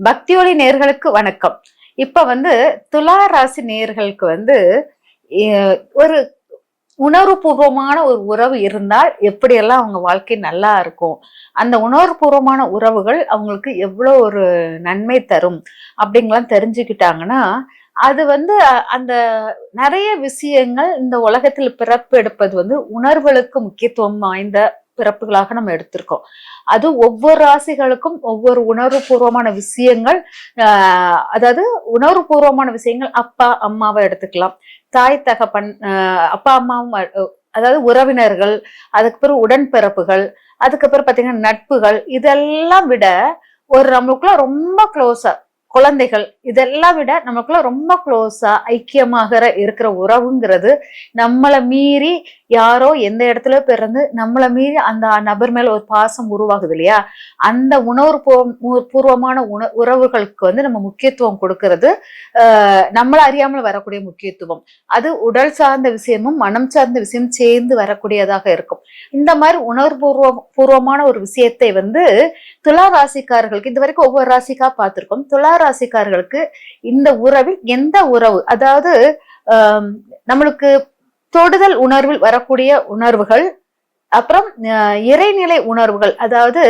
பக்தியொலி நேர்களுக்கு வணக்கம். இப்ப வந்து துலா ராசி நேர்களுக்கு வந்து ஒரு உணர்வுபூர்வமான ஒரு உறவு இருந்தால் எப்படியெல்லாம் அவங்க வாழ்க்கை நல்லா இருக்கும் அந்த உணர்வுபூர்வமான உறவுகள் அவங்களுக்கு எவ்வளோ ஒரு நன்மை தரும் அப்படிங்கலாம் தெரிஞ்சுக்கிட்டாங்கன்னா அது வந்து அந்த நிறைய விஷயங்கள் இந்த உலகத்தில் பிறப்பு எடுப்பது வந்து உணர்வுகளுக்கு முக்கியத்துவம் வாய்ந்த பிறப்புகளாக நம்ம எடுத்திருக்கோம். அது ஒவ்வொரு ராசிகளுக்கும் ஒவ்வொரு உணர்வுபூர்வமான விஷயங்கள் அதாவது அதாவது உணர்வுபூர்வமான விஷயங்கள் அப்பா அம்மாவை எடுத்துக்கலாம். தாய் தகப்பன் அப்பா அம்மாவும் அதாவது உறவினர்கள் அதுக்கு பிறகு உடன்பிறப்புகள் அதுக்கப்புறம் பார்த்தீங்கன்னா நட்புகள் இதெல்லாம் விட ஒரு நம்மளுக்குள்ள ரொம்ப க்ளோஸா குழந்தைகள் இதெல்லாம் விட நமக்குள்ள ரொம்ப க்ளோஸா ஐக்கியமாக இருக்கிற உறவுங்கிறது நம்மளை மீறி யாரோ எந்த இடத்துல பிறந்து நம்மளை மீறி அந்த நபர் மேல ஒரு பாசம் உருவாகுது இல்லையா? அந்த உணர்வு பூ- பூர்வமான உண உறவுகளுக்கு வந்து நம்ம முக்கியத்துவம் கொடுக்கறது நம்மள அறியாமல் வரக்கூடிய முக்கியத்துவம். அது உடல் சார்ந்த விஷயமும் மனம் சார்ந்த விஷயம் சேர்ந்து வரக்கூடியதாக இருக்கும். இந்த மாதிரி உணர்வுபூர்வ பூர்வமான ஒரு விஷயத்தை வந்து துலா ராசிக்காரர்களுக்கு இது வரைக்கும் ஒவ்வொரு ராசிக்கா பார்த்திருக்கோம். துலா ராசிக்காரர்களுக்கு இந்த உறவில் எந்த உறவு? அதாவது ஆஹ் நம்மளுக்கு தொடுதல் உணர்வில் வரக்கூடிய உணர்வுகள் அப்புறம் அஹ், இறைநிலை உணர்வுகள். அதாவது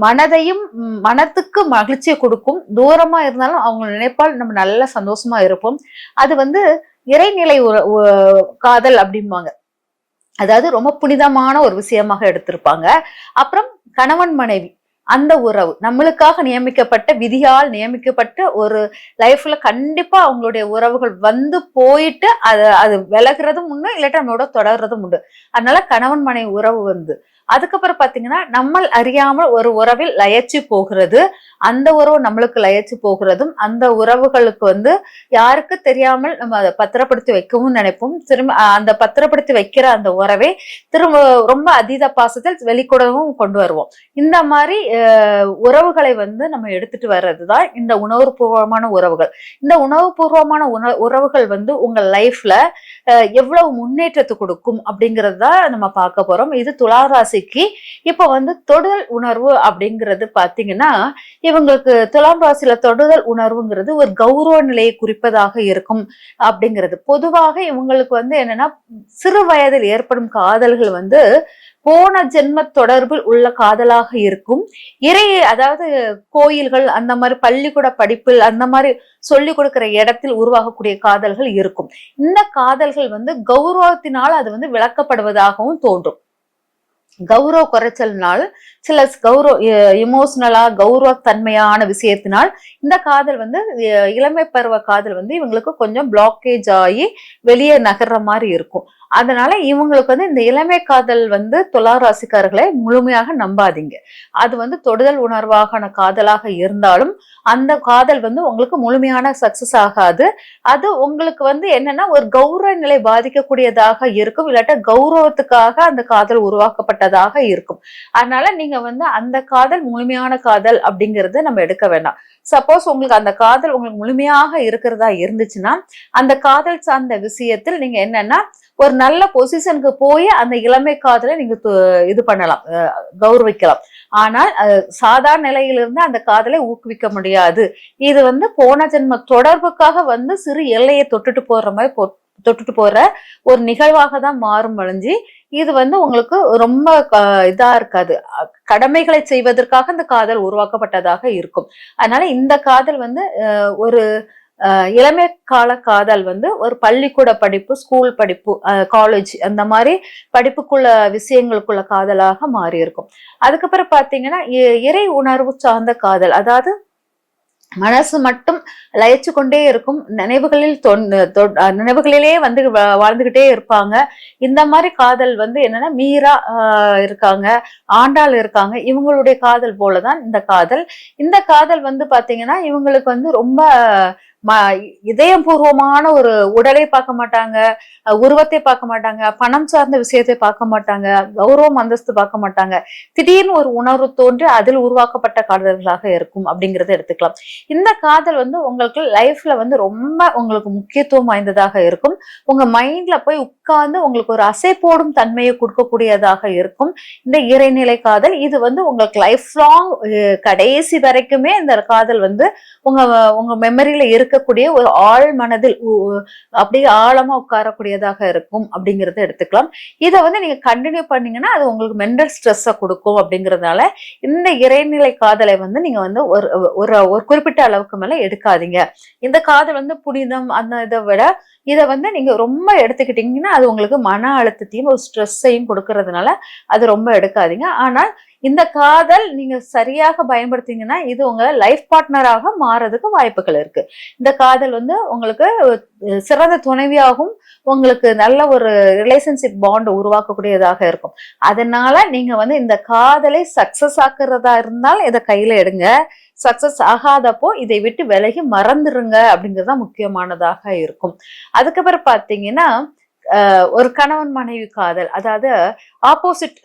மனதையும் மனத்துக்கு மகிழ்ச்சியை கொடுக்கும். தூரமா இருந்தாலும் அவங்க நினைப்பால் நம்ம நல்ல சந்தோஷமா இருப்போம். அது வந்து இறைநிலை உற- காதல் அப்படிம்பாங்க. அதாவது ரொம்ப புனிதமான ஒரு விஷயமாக எடுத்திருப்பாங்க. அப்புறம் கணவன் மனைவி. அந்த உறவு. நம்மளுக்காக நியமிக்கப்பட்ட விதியால் நியமிக்கப்பட்ட ஒரு லைஃப்ல கண்டிப்பா அவங்களுடைய உறவுகள் வந்து போயிட்டு அது அது விலகுறதும் உண்டு இல்லாட்டி நம்மளோட தொடர்றதும் உண்டு. அதனால கணவன் மனைவி உறவு வந்து அதுக்கப்புறம் பாத்தீங்கன்னா நம்ம அறியாமல் ஒரு உறவில் லயச்சு போகிறது அந்த உறவு நம்மளுக்கு லயச்சு போகிறதும் அந்த உறவுகளுக்கு வந்து யாருக்கு தெரியாமல் நம்ம அதை பத்திரப்படுத்தி வைக்கவும் நினைப்போம். திரும்ப அந்த பத்திரப்படுத்தி வைக்கிற அந்த உறவை திரும்ப ரொம்ப அதீத பாசத்தில் வெளிக்கூடவும் கொண்டு வருவோம். இந்த மாதிரி உறவுகளை வந்து நம்ம எடுத்துட்டு வர்றதுதான் இந்த உணவுபூர்வமான உறவுகள். இந்த உணவுபூர்வமான உண உறவுகள் வந்து உங்கள் லைஃப்ல எவ்வளவு முன்னேற்றத்தை கொடுக்கும் அப்படிங்கிறது தான் நம்ம பார்க்க போறோம். இது துளாராசி ராசிக்கு இப்போ வந்து தொடுதல் உணர்வு அப்படிங்கிறது பாத்தீங்கன்னா இவங்களுக்கு துலாம் ராசியில தொடுதல் உணர்வுங்கிறது ஒரு கௌரவ நிலையை குறிப்பதாக இருக்கும் அப்படிங்கிறது. பொதுவாக இவங்களுக்கு வந்து என்னன்னா சிறு வயதில் ஏற்படும் காதல்கள் வந்து போன ஜென்ம தொடர்பில் உள்ள காதலாக இருக்கும். இறை அதாவது கோயில்கள் அந்த மாதிரி பள்ளிக்கூட படிப்பில் அந்த மாதிரி சொல்லி கொடுக்கிற இடத்தில் உருவாகக்கூடிய காதல்கள் இருக்கும். இந்த காதல்கள் வந்து கௌரவத்தினால் அது வந்து விளக்கப்படுவதாகவும் தோன்றும். கௌரவ குறைச்சல்னால் சில கௌரவ இமோஷனலா கௌரவ தன்மையான விஷயத்தினால் இந்த காதல் வந்து அஹ், இளமை பருவ காதல் வந்து இவங்களுக்கு கொஞ்சம் பிளாக்கேஜ் ஆகி வெளியே நகர்ற மாதிரி இருக்கும். அதனால இவங்களுக்கு வந்து இந்த இளமை காதல் வந்து துலா ராசிக்காரர்களை முழுமையாக நம்பாதீங்க. அது வந்து தொடுதல் உணர்வாக காதலாக இருந்தாலும் அந்த காதல் வந்து உங்களுக்கு முழுமையான சக்சஸ் ஆகாது. அது உங்களுக்கு வந்து என்னன்னா ஒரு கௌரவ நிலை பாதிக்கக்கூடியதாக இருக்கும். இல்லாட்ட கௌரவத்துக்காக அந்த காதல் உருவாக்கப்பட்டதாக இருக்கும். அதனால நீங்க வந்து அந்த காதல் முழுமையான காதல் அப்படிங்கிறது நம்ம எடுக்க வேண்டாம். சப்போஸ் உங்களுக்கு அந்த காதல் உங்களுக்கு முழுமையாக இருக்கிறதா இருந்துச்சுன்னா அந்த காதல் சார்ந்த விஷயத்தில் நீங்க என்னன்னா ஒரு நல்ல பொசிஷனுக்கு போய் அந்த இளமை காதலை நீங்க இது பண்ணலாம் கௌரவிக்கலாம். ஆனால் சாதாரண நிலையிலிருந்து அந்த காதலை ஊக்குவிக்க முடியாது. இது வந்து போன ஜென்ம தொடர்புக்காக வந்து சிறு எல்லையை தொட்டுட்டு போற மாதிரி தொட்டுட்டு போற ஒரு நிகழ்வாக தான் மாறும் வழிஞ்சி இது வந்து உங்களுக்கு ரொம்ப இதா இருக்காது. கடமைகளை செய்வதற்காக இந்த காதல் உருவாக்கப்பட்டதாக இருக்கும். அதனால இந்த காதல் வந்து ஒரு இளமை கால காதல் வந்து ஒரு பள்ளிக்கூட படிப்பு ஸ்கூல் படிப்பு காலேஜ் அந்த மாதிரி படிப்புக்குள்ள விஷயங்களுக்குள்ள காதலாக மாறி இருக்கும் அதுக்கப்புறம் பார்த்தீங்கன்னா இ- இறை உணர்வு சார்ந்த காதல். அதாவது மனசு மட்டும் லயிச்சு கொண்டே இருக்கும். நினைவுகளில் தொன்- தொ- நினைவுகளிலே வந்து வாழ்ந்துகிட்டே இருப்பாங்க. இந்த மாதிரி காதல் வந்து என்னன்னா மீரா இருக்காங்க ஆண்டாள் இருக்காங்க. இவங்களுடைய காதல் போலதான் இந்த காதல். இந்த காதல் வந்து பாத்தீங்கன்னா இவங்களுக்கு வந்து ரொம்ப இதயபூர்வமான ஒரு உடலை பார்க்க மாட்டாங்க உருவத்தை பார்க்க மாட்டாங்க பணம் சார்ந்த விஷயத்தை பார்க்க மாட்டாங்க கௌரவம் அந்தஸ்து பார்க்க மாட்டாங்க. திடீர்னு ஒரு உணர்வு தோன்றி அதில் உருவாக்கப்பட்ட காதல்களாக இருக்கும் அப்படிங்கிறத எடுத்துக்கலாம். இந்த காதல் வந்து உங்களுக்கு லைஃப்ல வந்து ரொம்ப உங்களுக்கு முக்கியத்துவம் வாய்ந்ததாக இருக்கும். உங்க மைண்ட்ல போய் உட்கார்ந்து உங்களுக்கு ஒரு அசை போடும் தன்மையை கொடுக்கக்கூடியதாக இருக்கும். இந்த இறைநிலை காதல் இது வந்து உங்களுக்கு லைஃப் லாங் கடைசி வரைக்குமே இந்த காதல் வந்து உங்க உங்க மெமரியில இருக்கக்கூடிய ஒரு ஆழ் மனதில் அப்படியே ஆழமா உட்காரக்கூடியதாக இருக்கும் அப்படிங்கறத எடுத்துக்கலாம். இதை வந்து நீங்க கண்டினியூ பண்ணீங்கன்னா அது உங்களுக்கு மென்டல் ஸ்ட்ரெஸ்ஸை கொடுக்கும் அப்படிங்கறதுனால இந்த இறைநிலை காதலை வந்து நீங்க வந்து ஒரு ஒரு ஒரு குறிப்பிட்ட அளவுக்கு மேல எடுக்காதீங்க. இந்த காதல் வந்து புனிதம் அந்த இதை விட இதை வந்து நீங்க ரொம்ப எடுத்துக்கிட்டீங்கன்னா அது உங்களுக்கு மன அழுத்தத்தையும் ஒரு ஸ்ட்ரெஸ்ஸையும் கொடுக்கறதுனால அது ரொம்ப எடுக்காதீங்க. ஆனால் இந்த காதல் நீங்க சரியாக பயன்படுத்தீங்கன்னா இது உங்க லைஃப் பார்ட்னராக மாறதுக்கு வாய்ப்புகள் இருக்கு. இந்த காதல் வந்து உங்களுக்கு சிறந்த துணைவியாகவும் உங்களுக்கு நல்ல ஒரு ரிலேஷன்ஷிப் பாண்ட் உருவாக்கக்கூடியதாக இருக்கும். அதனால நீங்க வந்து இந்த காதலை சக்சஸ் ஆக்குறதா இருந்தால் இதை கையில எடுங்க. சக்சஸ் ஆகாதப்போ இதை விட்டு விலகி மறந்துருங்க அப்படிங்கிறது தான் முக்கியமானதாக இருக்கும். அதுக்கப்புறம் பார்த்தீங்கன்னா ஒரு கணவன் மனைவி காதல் அதாவது ஆப்போசிட்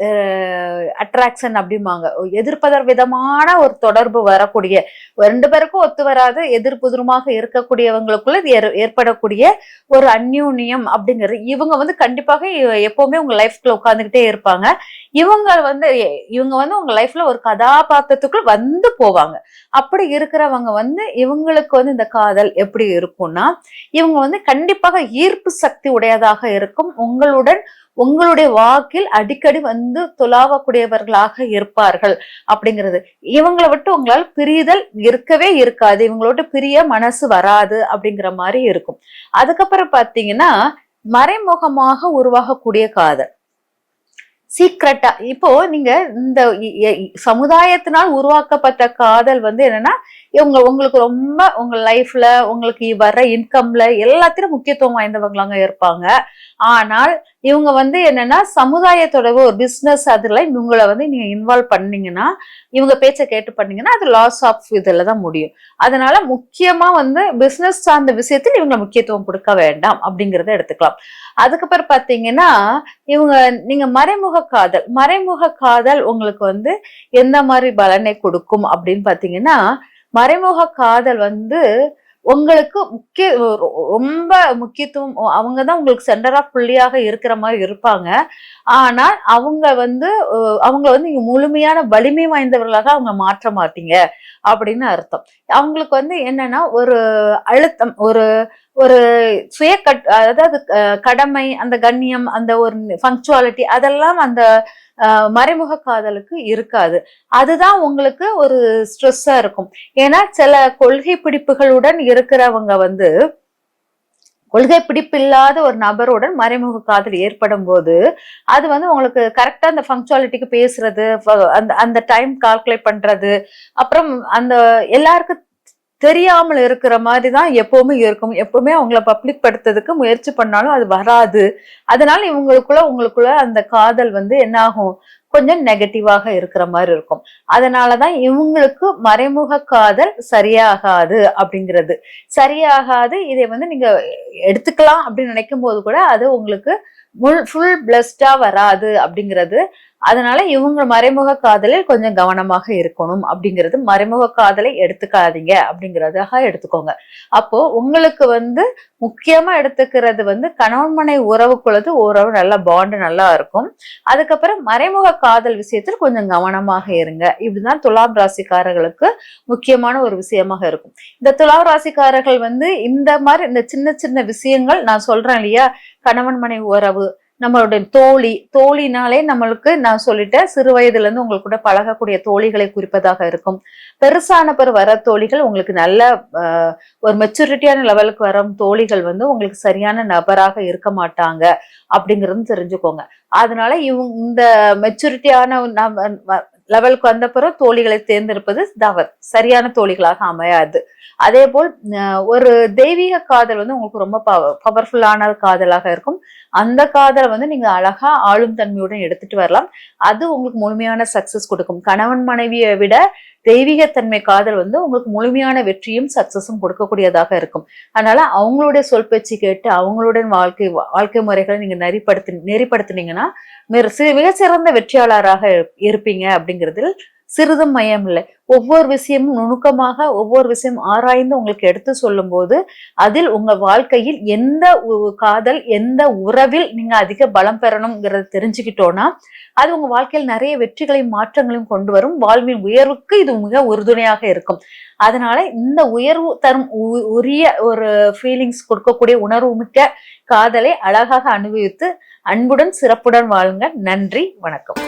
அட்ராக்ஷன் அப்படிம்பாங்க. எதிர்ப்பதர் விதமான ஒரு தொடர்பு வரக்கூடிய ரெண்டு பேருக்கும் ஒத்து வராது எதிர்ப்புதிருமாக இருக்கக்கூடியவங்களுக்குள்ள ஏற்- ஏற்படக்கூடிய ஒரு அந்யூன்யம் அப்படிங்கிறது. இவங்க வந்து கண்டிப்பாக எப்பவுமே உங்க லைஃப்ல உட்காந்துக்கிட்டே இருப்பாங்க. இவங்க வந்து இவங்க வந்து உங்க லைஃப்ல ஒரு கதாபாத்திரத்துக்குள் வந்து போவாங்க. அப்படி இருக்கிறவங்க வந்து இவங்களுக்கு வந்து இந்த காதல் எப்படி இருக்கும்னா இவங்க வந்து கண்டிப்பாக ஈர்ப்பு சக்தி உடையதாக இருக்கும். உங்களுடன் உங்களுடைய வாக்கில் அடிக்கடி வந்து துலாவக்கூடியவர்களாக இருப்பார்கள் அப்படிங்கிறது. இவங்களை விட்டு உங்களால் பிரிதல் இருக்கவே இருக்காது. இவங்களோட பிரிய மனசு வராது அப்படிங்கிற மாதிரி இருக்கும். அதுக்கப்புறம் பாத்தீங்கன்னா மறைமுகமாக உருவாகக்கூடிய காதல். சீக்ரெட்டா. இப்போ நீங்க இந்த இ- சமுதாயத்தினால் உருவாக்கப்பட்ட காதல் வந்து என்னன்னா இவங்க உங்களுக்கு ரொம்ப உங்க லைஃப்ல உங்களுக்கு வர்ற இன்கம்ல எல்லாத்திலும் முக்கியத்துவம் வாய்ந்தவங்களாங்க இருப்பாங்க. ஆனால் இவங்க வந்து என்னன்னா சமுதாயத்தோட ஒரு பிஸ்னஸ் அதில் இவங்களை வந்து நீங்கள் இன்வால்வ் பண்ணீங்கன்னா இவங்க பேச்சை கேட்டு பண்ணீங்கன்னா அது லாஸ் ஆஃப் இதில் தான் முடியும். அதனால முக்கியமாக வந்து பிஸ்னஸ் சார்ந்த விஷயத்தில் இவங்க முக்கியத்துவம் கொடுக்க வேண்டாம் அப்படிங்கிறத எடுத்துக்கலாம். அதுக்கப்புறம் பார்த்தீங்கன்னா இவங்க நீங்கள் மறைமுக காதல் மறைமுக காதல் உங்களுக்கு வந்து எந்த மாதிரி பலனை கொடுக்கும் அப்படின்னு பார்த்தீங்கன்னா மறைமுக காதல் வந்து உங்களுக்கு முக்கிய ரொ- ரொம்ப முக்கியத்துவம் அவங்க தான் உங்களுக்கு சென்டர் ஆஃப் புள்ளியாக இருக்கிற மாதிரி இருப்பாங்க. ஆனால் அவங்க வந்து அவங்க வந்து நீங்கள் முழுமையான வலிமை வாய்ந்தவர்களாக அவங்க மாற்ற மாட்டீங்க அப்படின்னு அர்த்தம். அவங்களுக்கு வந்து என்னன்னா ஒரு அழுத்தம் ஒரு ஒரு சுய கட் அதாவது கடமை அந்த கண்ணியம் அந்த ஒரு ஃபங்க்சுவாலிட்டி அதெல்லாம் அந்த மறைமுக காதலுக்கு இருக்காது. அதுதான் உங்களுக்கு ஒரு ஸ்ட்ரெஸ்ஸா இருக்கும். ஏன்னா சில கொள்கை பிடிப்புகளுடன் இருக்கிறவங்க வந்து கொள்கை பிடிப்பு இல்லாத ஒரு நபருடன் மறைமுக காதல் ஏற்படும் போது அது வந்து உங்களுக்கு கரெக்டா அந்த ஃபங்க்சுவாலிட்டிக்கு பேசுறது அந்த அந்த டைம் கால்குலேட் பண்றது அப்புறம் அந்த எல்லாருக்கும் தெரியாமல் இருக்கிற மாதிரி தான் எப்பவுமே இருக்கும். எப்பவுமே அவங்கள பப்ளிக் படுத்துறதுக்கு முயற்சி பண்ணாலும் அது வராது. அதனால இவங்களுக்குள்ள உங்களுக்குள்ள அந்த காதல் வந்து என்ன ஆகும் கொஞ்சம் நெகட்டிவாக இருக்கிற மாதிரி இருக்கும். அதனாலதான் இவங்களுக்கு மறைமுக காதல் சரியாகாது அப்படிங்கிறது. சரியாகாது இதை வந்து நீங்க எடுத்துக்கலாம் அப்படின்னு நினைக்கும் போது கூட அது உங்களுக்கு முள் ஃபுல் பிளஸ்டா வராது அப்படிங்கிறது அதனால இவங்க மறைமுக காதலில் கொஞ்சம் கவனமாக இருக்கணும் அப்படிங்கிறது மறைமுக காதலை எடுத்துக்காதீங்க அப்படிங்கிறதாக எடுத்துக்கோங்க. அப்போ உங்களுக்கு வந்து முக்கியமா எடுத்துக்கிறது வந்து கணவன் மனை உறவுக்குள்ளது உறவு நல்ல பாண்டு நல்லா இருக்கும். அதுக்கப்புறம் மறைமுக காதல் விஷயத்தில் கொஞ்சம் கவனமாக இருங்க. இதுதான் துலாம் ராசிக்காரர்களுக்கு முக்கியமான ஒரு விஷயமாக இருக்கும். இந்த துலாம் ராசிக்காரர்கள் வந்து இந்த மாதிரி இந்த சின்ன சின்ன விஷயங்கள் நான் சொல்றேன் இல்லையா? கணவன் மனை உறவு நம்மளுடைய தோழி தோழினாலே நம்மளுக்கு நான் சொல்லிட்டேன் சிறு வயதுல இருந்து உங்களுக்கு கூட பழகக்கூடிய தோழிகளை குறிப்பதாக இருக்கும். பெருசான வர தோழிகள் உங்களுக்கு நல்ல ஒரு மெச்சூரிட்டியான லெவலுக்கு வரும் தோழிகள் வந்து உங்களுக்கு சரியான நபராக இருக்க மாட்டாங்க அப்படிங்கிறது தெரிஞ்சுக்கோங்க. அதனால இவங்க இந்த மெச்சூரிட்டியான லெவலுக்கு வந்த பிறகு தோழிகளை தேர்ந்தெடுப்பது தவறு. சரியான தோழிகளாக அமையாது. அதே போல் ஒரு தெய்வீக காதல் வந்து உங்களுக்கு ரொம்ப பவர்ஃபுல்லான காதலாக இருக்கும். அந்த காதலை வந்து நீங்க அழகா ஆளும் தன்மையுடன் எடுத்துட்டு வரலாம். அது உங்களுக்கு முழுமையான சக்சஸ் கொடுக்கும். கணவன் மனைவியை விட தெய்வீகத்தன்மை காதல் வந்து உங்களுக்கு முழுமையான வெற்றியும் சக்சஸும் கொடுக்கக்கூடியதாக இருக்கும். அதனால அவங்களுடைய சொல் பேச்சு கேட்டு அவங்களுடன் வாழ்க்கை வாழ்க்கை முறைகளை நீங்க நெறிப்படுத்தி நெறிப்படுத்தினீங்கன்னா மிக சிறந்த வெற்றியாளராக இருப்பீங்க அப்படிங்கிறதில் சிறிதும் மையம் இல்லை ஒவ்வொரு விஷயமும் நுணுக்கமாக ஒவ்வொரு விஷயம் ஆராய்ந்து உங்களுக்கு எடுத்து சொல்லும் போது அதில் உங்க வாழ்க்கையில் எந்த காதல் எந்த உறவில் நீங்க அதிக பலம் பெறணுங்கிறத தெரிஞ்சுக்கிட்டோம்னா அது உங்க வாழ்க்கையில் நிறைய வெற்றிகளையும் மாற்றங்களையும் கொண்டு வரும். வாழ்வின் உயர்வுக்கு இது மிக உறுதுணையாக இருக்கும். அதனால இந்த உயர்வு தரும் உரிய ஒரு ஃபீலிங்ஸ் கொடுக்கக்கூடிய உணர்வு மிக்க காதலை அழகாக அனுபவித்து அன்புடன் சிறப்புடன் வாழுங்க. நன்றி வணக்கம்.